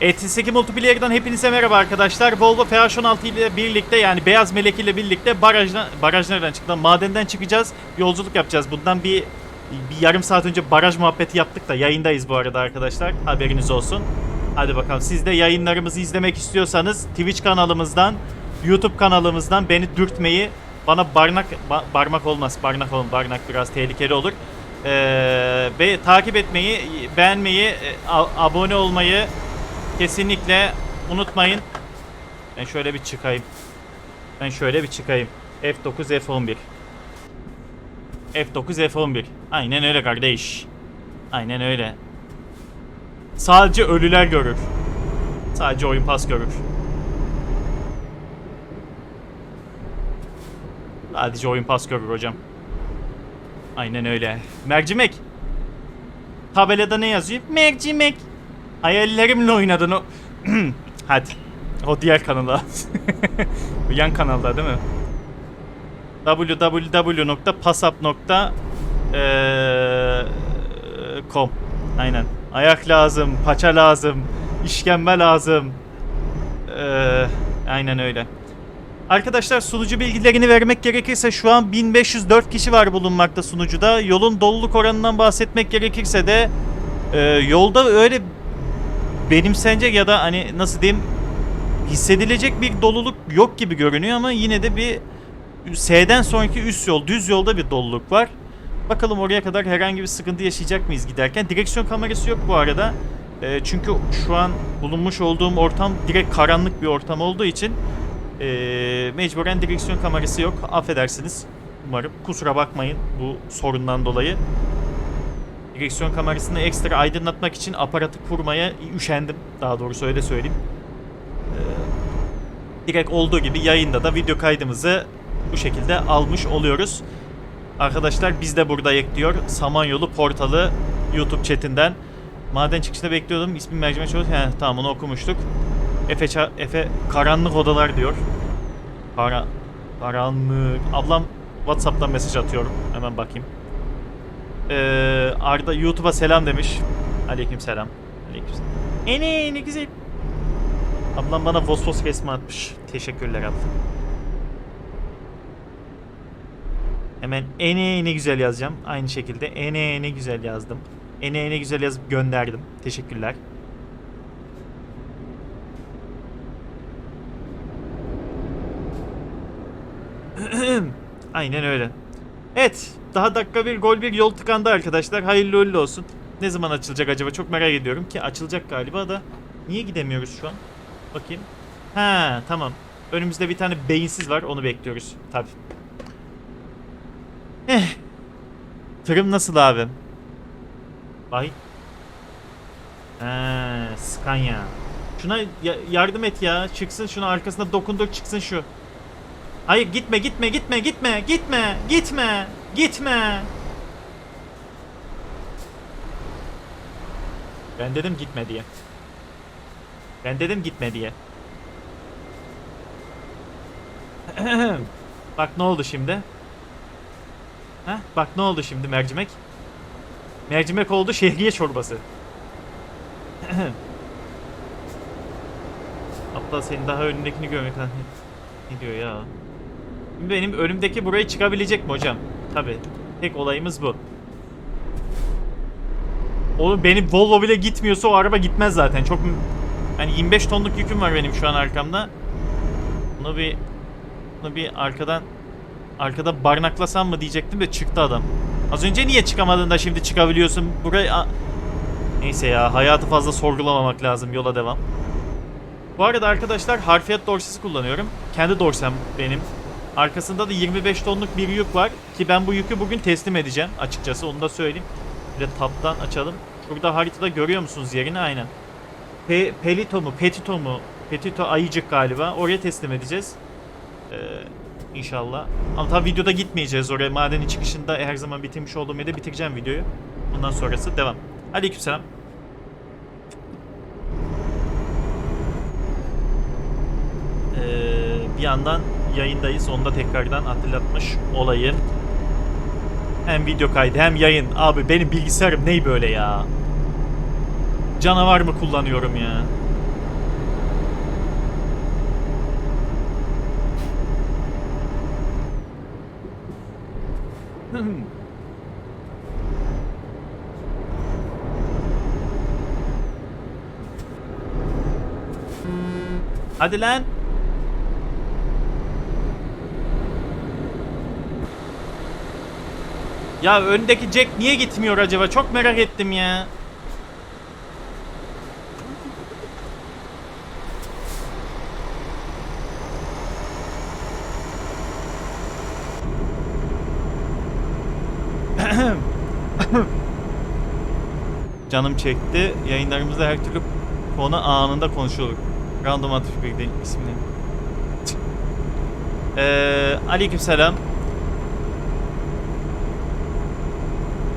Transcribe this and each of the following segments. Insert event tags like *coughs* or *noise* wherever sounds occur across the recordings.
ETS2 Multiplayer'dan hepinize merhaba arkadaşlar. Volvo FH16 ile birlikte yani Beyaz Melek ile birlikte barajdan, baraj nereden çıktı? Madenden çıkacağız. Yolculuk yapacağız. Bundan bir, bir yarım saat önce baraj muhabbeti yaptık da yayındayız bu arada arkadaşlar. Haberiniz olsun. Hadi bakalım siz de yayınlarımızı izlemek istiyorsanız Twitch kanalımızdan, YouTube kanalımızdan beni dürtmeyi bana barnak ba- barmak olmaz. Barnak olun. Barnak biraz tehlikeli olur. Ee, ve takip etmeyi, beğenmeyi, e, abone olmayı kesinlikle unutmayın. Ben şöyle bir çıkayım. Ben şöyle bir çıkayım. F9 F11. F9 F11. Aynen öyle kardeş. Aynen öyle. Sadece ölüler görür. Sadece oyun pas görür. Sadece oyun pas görür hocam. Aynen öyle. Mercimek. Tabelada ne yazıyor? Mercimek. Hayallerimle oynadın o. *clears throat* Hadi. O diğer kanala. *laughs* Bu yan kanalda değil mi? www.pasap.com Aynen. Ayak lazım, paça lazım, işkembe lazım. Ee, aynen öyle. Arkadaşlar sunucu bilgilerini vermek gerekirse şu an 1504 kişi var bulunmakta sunucuda. Yolun doluluk oranından bahsetmek gerekirse de e, yolda öyle benim sence ya da hani nasıl diyeyim hissedilecek bir doluluk yok gibi görünüyor ama yine de bir S'den sonraki üst yol, düz yolda bir doluluk var. Bakalım oraya kadar herhangi bir sıkıntı yaşayacak mıyız giderken. Direksiyon kamerası yok bu arada. E, çünkü şu an bulunmuş olduğum ortam direkt karanlık bir ortam olduğu için e, mecburen direksiyon kamerası yok. Affedersiniz umarım. Kusura bakmayın bu sorundan dolayı. Direksiyon kamerasını ekstra aydınlatmak için aparatı kurmaya üşendim. Daha doğrusu öyle söyleyeyim. Ee, direkt olduğu gibi yayında da video kaydımızı bu şekilde almış oluyoruz. Arkadaşlar biz de burada ekliyor. Samanyolu portalı YouTube chatinden. Maden çıkışında bekliyordum. İsmi mercimek çoğu. He, tamam onu okumuştuk. Efe, Efe karanlık odalar diyor. Kara, karanlık. Ablam Whatsapp'tan mesaj atıyorum. Hemen bakayım. Ee, Arda YouTube'a selam demiş. Aleyküm selam. Aleyküm selam. Ene ne güzel. Ablam bana Vosvos resmi atmış. Teşekkürler abla. Hemen ene ne güzel yazacağım. Aynı şekilde ene ne güzel yazdım. Ene ne güzel yazıp gönderdim. Teşekkürler. *clears throat* Aynen öyle. Evet. Daha dakika bir gol bir yol tıkandı arkadaşlar. Hayırlı uğurlu olsun. Ne zaman açılacak acaba? Çok merak ediyorum ki açılacak galiba da. Niye gidemiyoruz şu an? Bakayım. Ha tamam. Önümüzde bir tane beyinsiz var. Onu bekliyoruz. Tabi. Eh. Tırım nasıl abi? Vay. Ha, Scania. Şuna ya- yardım et ya. Çıksın şuna arkasına dokundur çıksın şu. Hayır gitme gitme gitme gitme gitme gitme gitme. Ben dedim gitme diye. Ben dedim gitme diye. *clears throat* Bak ne oldu şimdi? Heh, bak ne oldu şimdi mercimek? Mercimek oldu şehriye çorbası. *clears throat* Hatta senin daha önündekini görmek ne diyor ya? Benim önümdeki burayı çıkabilecek mi hocam? Tabi. Tek olayımız bu. Oğlum benim Volvo bile gitmiyorsa o araba gitmez zaten. Çok hani 25 tonluk yüküm var benim şu an arkamda. Bunu bir bunu bir arkadan arkada barnaklasam mı diyecektim de çıktı adam. Az önce niye çıkamadın da şimdi çıkabiliyorsun? Buraya Neyse ya hayatı fazla sorgulamamak lazım. Yola devam. Bu arada arkadaşlar harfiyat dorsesi kullanıyorum. Kendi dorsem benim. Arkasında da 25 tonluk bir yük var. Ki ben bu yükü bugün teslim edeceğim açıkçası onu da söyleyeyim. Bir de taptan açalım. Burada haritada görüyor musunuz yerini? Aynen. Pe Pelito mu? Petito mu? Petito ayıcık galiba. Oraya teslim edeceğiz. Ee, inşallah. Ama tabii videoda gitmeyeceğiz oraya. Madenin çıkışında her zaman bitirmiş olduğum yerde bitireceğim videoyu. Bundan sonrası devam. Aleykümselam. Ee, bir yandan yayındayız. Onu da tekrardan hatırlatmış olayım. Hem video kaydı hem yayın. Abi benim bilgisayarım ney böyle ya? Canavar mı kullanıyorum ya? Hadi lan. Ya öndeki Jack niye gitmiyor acaba? Çok merak ettim ya. *coughs* Canım çekti. Yayınlarımızda her türlü konu anında konuşulur. Random atıf bir değil ismini. Eee aleykümselam.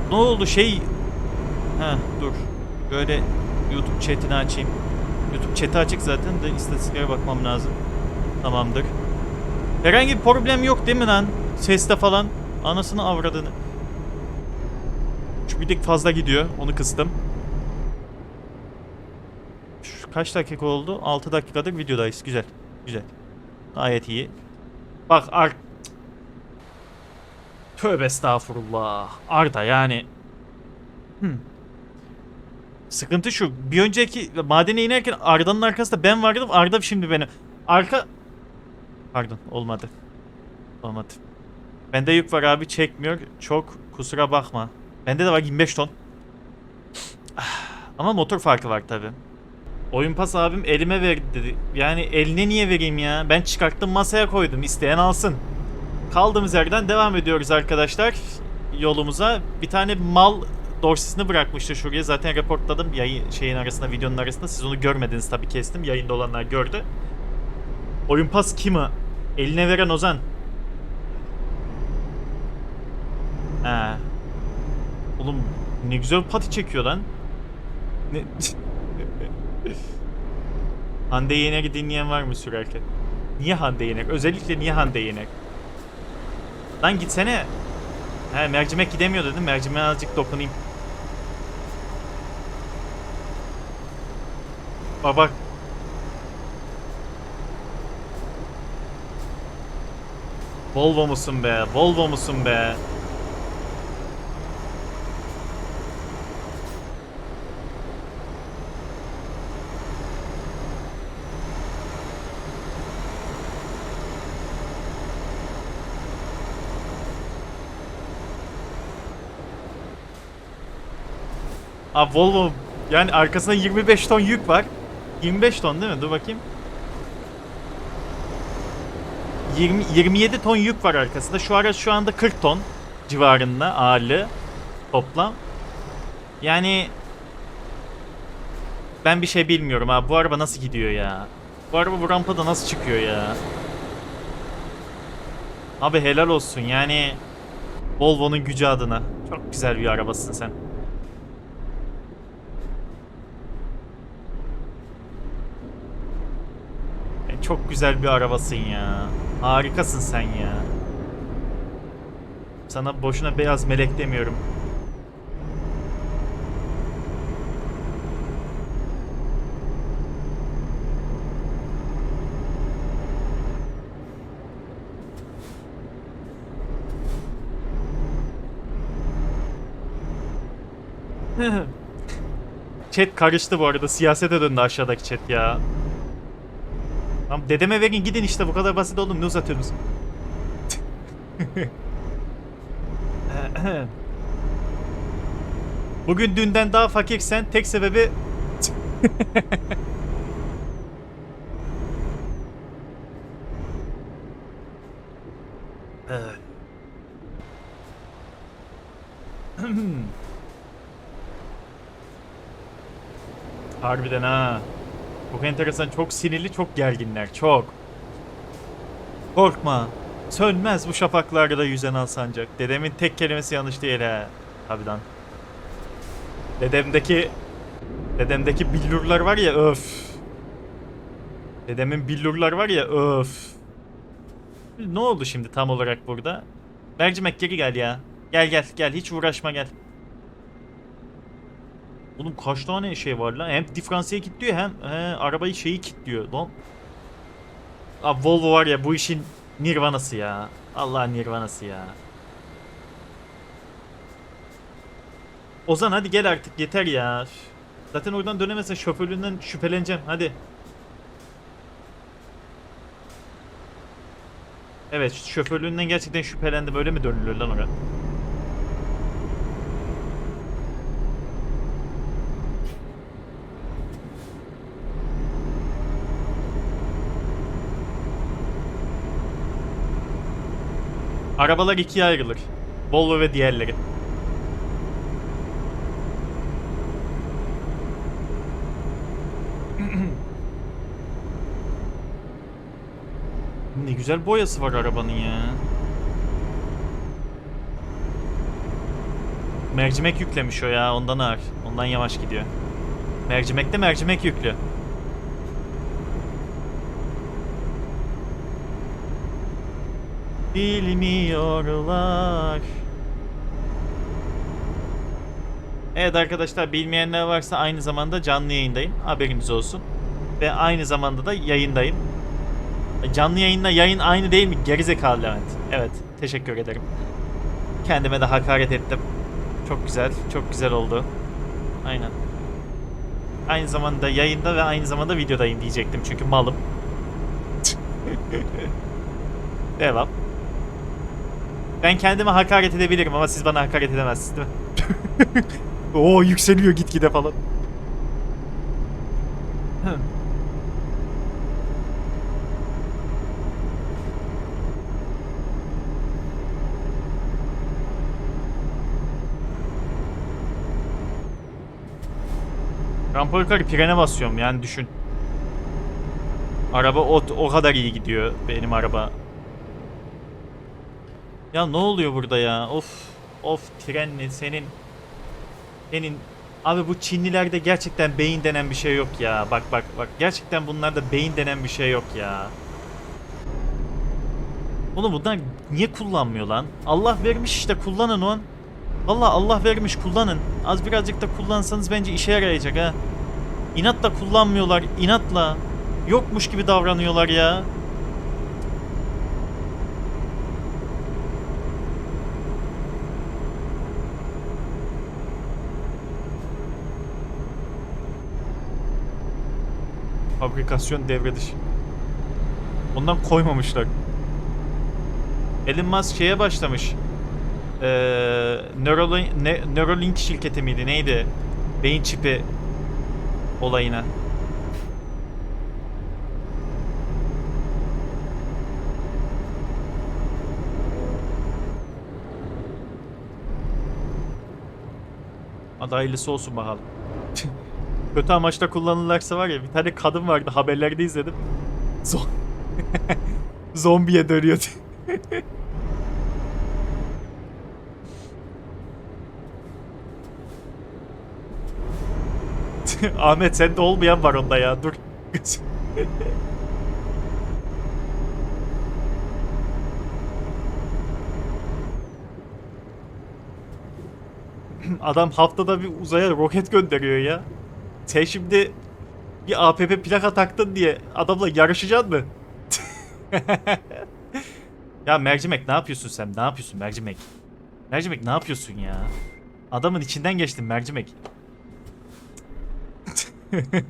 Ne oldu şey? Ha dur. Böyle YouTube chatini açayım. YouTube chat'i açık zaten de istatistiklere bakmam lazım. Tamamdır. Herhangi bir problem yok değil mi lan? Seste falan. Anasını avradını. Şu bir tek fazla gidiyor. Onu kıstım. Şu kaç dakika oldu? 6 dakikadır videodayız. Güzel. Güzel. Gayet iyi. Bak ar... Tövbe estağfurullah. Arda yani. Hmm. Sıkıntı şu. Bir önceki madene inerken Arda'nın arkasında ben vardım. Arda şimdi beni. Arka... Pardon olmadı. Olmadı. Bende yük var abi çekmiyor. Çok kusura bakma. Bende de var 25 ton. Ama motor farkı var tabi. Oyun pas abim elime verdi dedi. Yani eline niye vereyim ya? Ben çıkarttım masaya koydum. İsteyen alsın. Kaldığımız yerden devam ediyoruz arkadaşlar. Yolumuza. Bir tane mal dorsesini bırakmıştı şuraya. Zaten reportladım yayın şeyin arasında, videonun arasında. Siz onu görmediniz tabii kestim. Yayında olanlar gördü. Oyun pas kimi? Eline veren Ozan. He. Oğlum ne güzel pati çekiyor lan. Ne? *laughs* Hande Yener'i dinleyen var mı sürerken? Niye Hande Yener? Özellikle niye Hande Yener? Lan gitsene. He mercimek gidemiyor dedim. Mercimeğe azıcık dokunayım. Baba. Volvo musun be? Volvo musun be? Abi Volvo yani arkasında 25 ton yük var. 25 ton değil mi? Dur bakayım. 20, 27 ton yük var arkasında. Şu araç şu anda 40 ton civarında ağırlığı toplam. Yani ben bir şey bilmiyorum abi. Bu araba nasıl gidiyor ya? Bu araba bu rampada nasıl çıkıyor ya? Abi helal olsun yani Volvo'nun gücü adına. Çok güzel bir arabasın sen. Çok güzel bir arabasın ya. Harikasın sen ya. Sana boşuna beyaz melek demiyorum. *laughs* chat karıştı bu arada. Siyasete döndü aşağıdaki chat ya. Tamam dedeme verin gidin işte bu kadar basit oğlum ne uzatıyorsunuz? *laughs* Bugün dünden daha fakirsen tek sebebi. *laughs* Harbiden ha. Çok enteresan, çok sinirli, çok gerginler, çok. Korkma. Sönmez bu şafaklarda yüzen al. Dedemin tek kelimesi yanlış değil ha. Harbiden. Dedemdeki... Dedemdeki billurlar var ya öf. Dedemin billurlar var ya öf. Ne oldu şimdi tam olarak burada? Mercimek geri gel ya. Gel gel gel hiç uğraşma gel. Oğlum kaç tane şey var lan? Hem diferansiye kilitliyor hem he, arabayı şeyi kilitliyor. Lan. Abi Volvo var ya bu işin nirvanası ya. Allah nirvanası ya. Ozan hadi gel artık yeter ya. Zaten oradan dönemezsen şoförlüğünden şüpheleneceğim. Hadi. Evet şoförlüğünden gerçekten şüphelendim. Öyle mi dönülür lan oraya? Arabalar ikiye ayrılır. Volvo ve diğerleri. ne güzel boyası var arabanın ya. Mercimek yüklemiş o ya ondan ağır. Ondan yavaş gidiyor. Mercimekte mercimek yüklü. Bilmiyorlar. Evet arkadaşlar bilmeyenler varsa aynı zamanda canlı yayındayım. Haberiniz olsun. Ve aynı zamanda da yayındayım. Canlı yayınla yayın aynı değil mi? Gerizekalı Levent. Evet. Teşekkür ederim. Kendime de hakaret ettim. Çok güzel. Çok güzel oldu. Aynen. Aynı zamanda yayında ve aynı zamanda videodayım diyecektim. Çünkü malım. *laughs* Devam. Ben kendime hakaret edebilirim ama siz bana hakaret edemezsiniz değil mi? *laughs* Oo yükseliyor gitgide falan. *laughs* Rampa yukarı frene basıyorum yani düşün. Araba o, o kadar iyi gidiyor benim araba. Ya ne oluyor burada ya? Of. Of trenli senin. Senin. Abi bu Çinlilerde gerçekten beyin denen bir şey yok ya. Bak bak bak. Gerçekten bunlarda beyin denen bir şey yok ya. Oğlum bunlar niye kullanmıyor lan? Allah vermiş işte kullanın on. Valla Allah vermiş kullanın. Az birazcık da kullansanız bence işe yarayacak ha. İnatla kullanmıyorlar. inatla. Yokmuş gibi davranıyorlar ya. Fabrikasyon devre dışı. Ondan koymamışlar. Elon Musk şeye başlamış. Ee, Neuralink, ne, Neuralink şirketi miydi neydi? Beyin çipi olayına. Hadi hayırlısı olsun bakalım. *laughs* Kötü amaçla kullanılırsa var ya bir tane kadın vardı haberlerde izledim. Zo- *laughs* Zombiye dönüyordu. *laughs* Ahmet sende olmayan var onda ya dur. *laughs* Adam haftada bir uzaya roket gönderiyor ya. Sen şimdi bir APP plaka taktın diye adamla yarışacaksın mı? *laughs* ya Mercimek ne yapıyorsun sen? Ne yapıyorsun Mercimek? Mercimek ne yapıyorsun ya? Adamın içinden geçtin Mercimek. *laughs*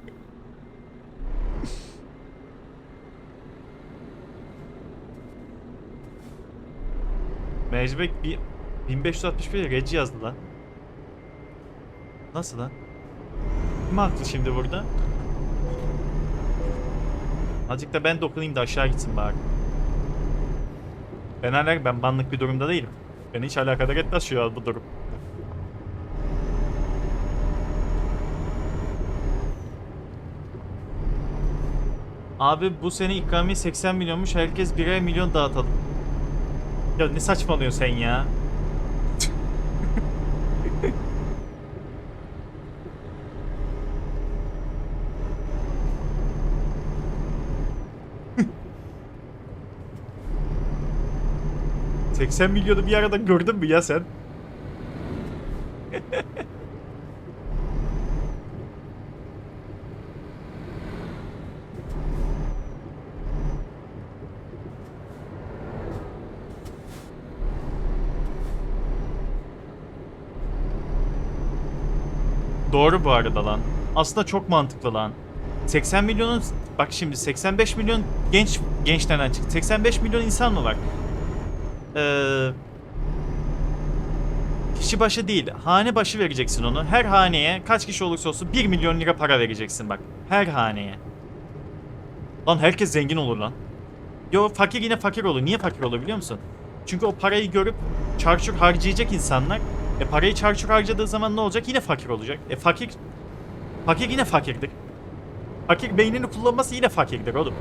Mercimek bir 1561 Regi yazdı lan. Nasıl lan? Kim haklı şimdi burada? Azıcık da ben dokunayım da aşağı gitsin bari. Ben hala ben banlık bir durumda değilim. Beni hiç alakadar etmez şu an bu durum. Abi bu sene ikramiye 80 milyonmuş. Herkes birer milyon dağıtalım. Ya ne saçmalıyorsun sen ya? ...80 milyonu bir arada gördün mü ya sen? Doğru bu arada lan. Aslında çok mantıklı lan. 80 milyonun bak şimdi 85 milyon genç gençlerden çıktı. 85 milyon insan mı var? Ee, kişi başı değil, hane başı vereceksin onu. Her haneye kaç kişi olursa olsun 1 milyon lira para vereceksin bak. Her haneye. Lan herkes zengin olur lan. Yo fakir yine fakir olur. Niye fakir olur biliyor musun? Çünkü o parayı görüp çarçur harcayacak insanlar. E parayı çarçur harcadığı zaman ne olacak? Yine fakir olacak. E fakir fakir yine fakirdir. Fakir beynini kullanması yine fakirdir oğlum.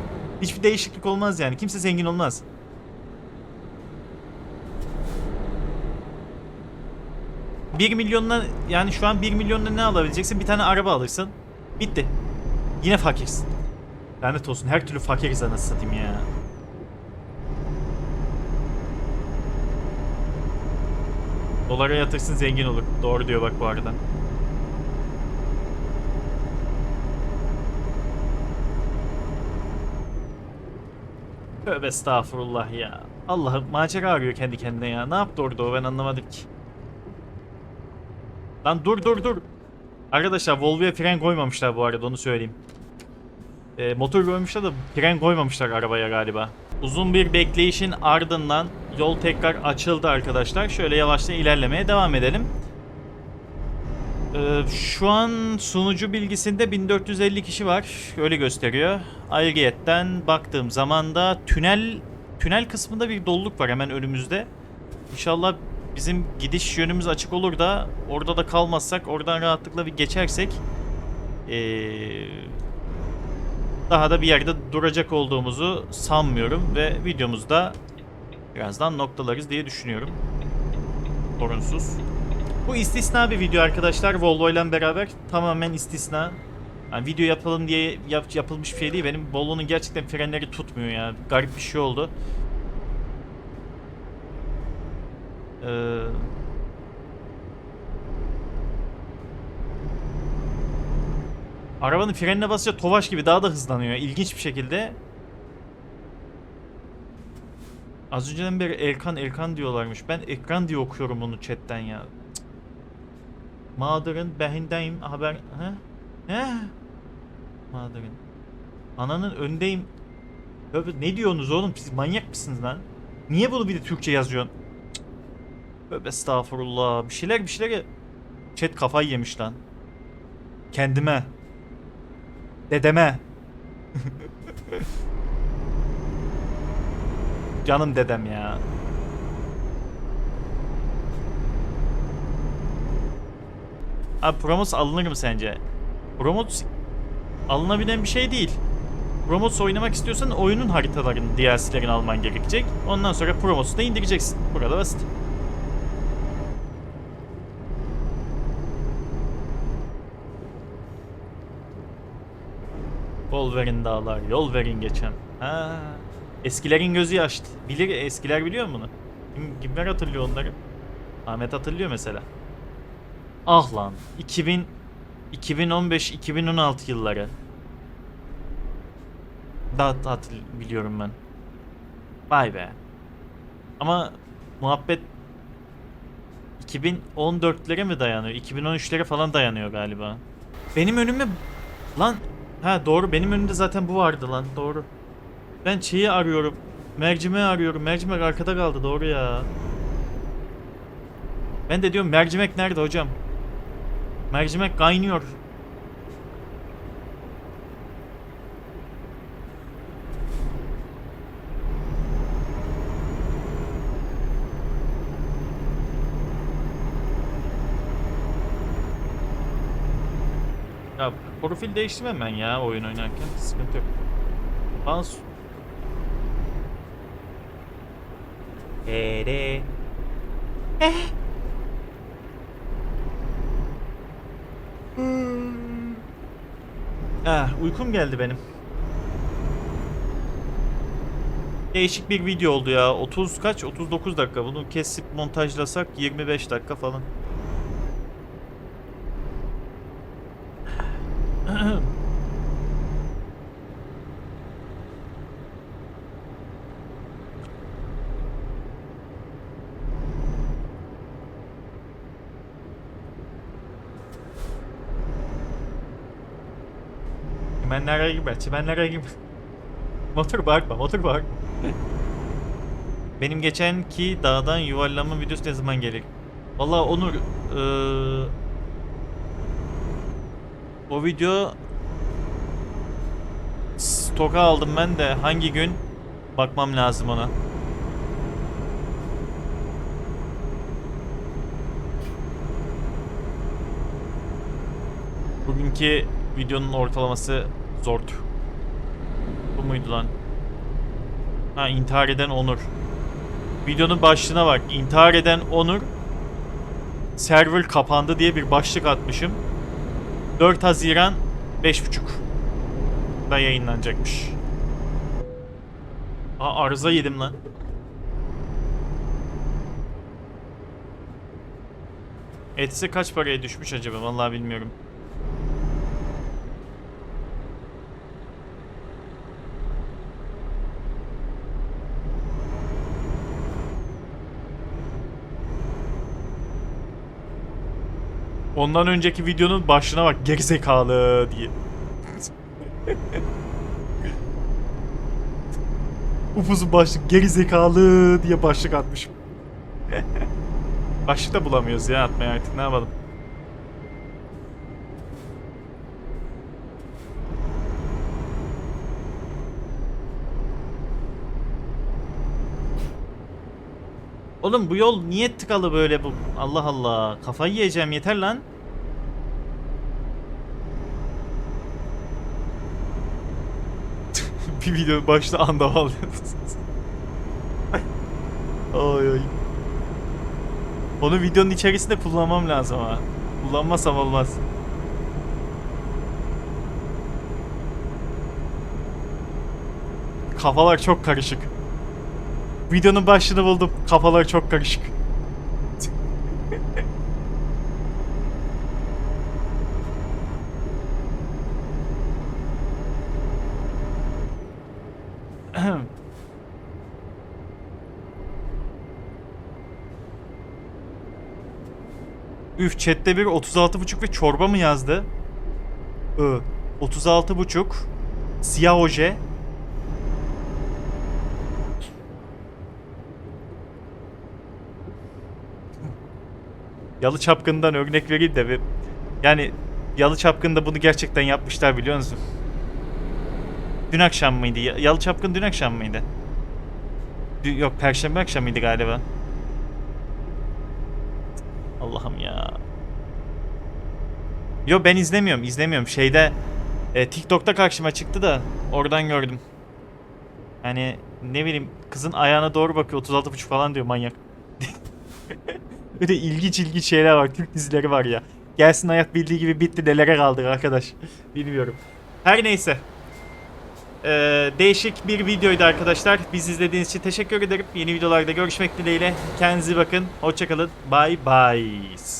Hiçbir değişiklik olmaz yani. Kimse zengin olmaz. Bir milyonla yani şu an 1 milyonla ne alabileceksin? Bir tane araba alırsın. Bitti. Yine fakirsin. Lanet olsun her türlü fakiriz anasını satayım ya. Dolara yatırsın zengin olur. Doğru diyor bak bu arada. Tövbe estağfurullah ya. Allah'ım macera arıyor kendi kendine ya. Ne yaptı orada o ben anlamadım ki. Lan dur dur dur. Arkadaşlar Volvo'ya fren koymamışlar bu arada onu söyleyeyim. E, motor koymuşlar da fren koymamışlar arabaya galiba. Uzun bir bekleyişin ardından yol tekrar açıldı arkadaşlar. Şöyle yavaşça ilerlemeye devam edelim. Ee, şu an sunucu bilgisinde 1450 kişi var. Öyle gösteriyor. Ayrıyetten baktığım zaman da tünel tünel kısmında bir doluluk var hemen önümüzde. İnşallah bizim gidiş yönümüz açık olur da orada da kalmazsak oradan rahatlıkla bir geçersek ee, daha da bir yerde duracak olduğumuzu sanmıyorum ve videomuzda birazdan noktalarız diye düşünüyorum. Sorunsuz. Bu istisna bir video arkadaşlar Volvo ile beraber tamamen istisna. Yani video yapalım diye yap, yapılmış bir şey değil. Benim Volvo'nun gerçekten frenleri tutmuyor ya. Garip bir şey oldu. Ee, arabanın frenine basınca Tofaş gibi daha da hızlanıyor. İlginç bir şekilde. Az önceden beri Elkan Elkan diyorlarmış. Ben ekran diye okuyorum onu chatten ya. Mağdur'un behindeyim haber... He? He? Mağdur'un. Ananın öndeyim. Ne diyorsunuz oğlum? Siz manyak mısınız lan? Niye bunu bir de Türkçe yazıyorsun? Tövbe estağfurullah. Bir şeyler bir şeyler... Chat kafayı yemiş lan. Kendime. Dedeme. *laughs* Canım dedem ya. Abi Promos alınır mı sence? Promos alınabilen bir şey değil. Promos oynamak istiyorsan oyunun haritalarını, DLC'lerini alman gerekecek. Ondan sonra Promos'u da indireceksin. Burada basit. Yol verin dağlar, yol verin geçen. Ha, eskilerin gözü yaşlı. Bilir, eskiler biliyor bunu? Kim, kimler hatırlıyor onları? Ahmet hatırlıyor mesela. Ah lan 2000 2015-2016 yılları. Daha tatil biliyorum ben. Vay be. Ama muhabbet 2014'lere mi dayanıyor? 2013'lere falan dayanıyor galiba. Benim önüme lan ha doğru benim önümde zaten bu vardı lan doğru. Ben şeyi arıyorum. Mercimeği arıyorum. Mercimek arkada kaldı doğru ya. Ben de diyorum mercimek nerede hocam? Mercimek kaynıyor. Ya profil değiştirmem ben ya oyun oynarken sıkıntı yok. Bans. Ere. Eh. Ah, uykum geldi benim. Değişik bir video oldu ya. 30 kaç? 39 dakika. Bunu kesip montajlasak 25 dakika falan. Çimenlere girme, çimenlere girme. Motor bağırma, motor bağırma. Benim geçen ki dağdan yuvarlama videosu ne zaman gelir? Valla Onur, ee, o video stoka aldım ben de hangi gün bakmam lazım ona. Bugünkü videonun ortalaması zordu. Bu muydu lan? Ha intihar eden Onur. Videonun başlığına bak. İntihar eden Onur server kapandı diye bir başlık atmışım. 4 Haziran 5.30 da yayınlanacakmış. Aa arıza yedim lan. Etse kaç paraya düşmüş acaba? Vallahi bilmiyorum. Ondan önceki videonun başına bak gerizekalı diye. *laughs* Upuzun başlık gerizekalı diye başlık atmışım. *laughs* başlık da bulamıyoruz ya atmaya artık ne yapalım. Oğlum bu yol niye tıkalı böyle bu? Allah Allah. Kafayı yiyeceğim yeter lan. *laughs* bir video başta anda alıyorsunuz. *laughs* ay ay. Onu videonun içerisinde kullanmam lazım ha. Kullanmasam olmaz. Kafalar çok karışık. Videonun başlığını buldum. Kafalar çok karışık. *clears throat* Üf chatte bir 36.5 ve çorba mı yazdı? Ö. 36.5 Siyah oje Yalı Çapkın'dan örnek vereyim de bir yani Yalı Çapkın'da bunu gerçekten yapmışlar biliyor musun? Dün akşam mıydı? Ya- Yalı Çapkın dün akşam mıydı? Dü- yok perşembe akşamıydı galiba. Allah'ım ya. Yo ben izlemiyorum, izlemiyorum. Şeyde e, TikTok'ta karşıma çıktı da oradan gördüm. Yani ne bileyim kızın ayağına doğru bakıyor 36.5 falan diyor manyak. *laughs* De ilginç ilginç şeyler var. Türk dizileri var ya. Gelsin hayat bildiği gibi bitti nelere kaldık arkadaş. Bilmiyorum. Her neyse. Ee, değişik bir videoydu arkadaşlar. Biz izlediğiniz için teşekkür ederim. Yeni videolarda görüşmek dileğiyle. Kendinize bakın. Hoşçakalın. Bye bye.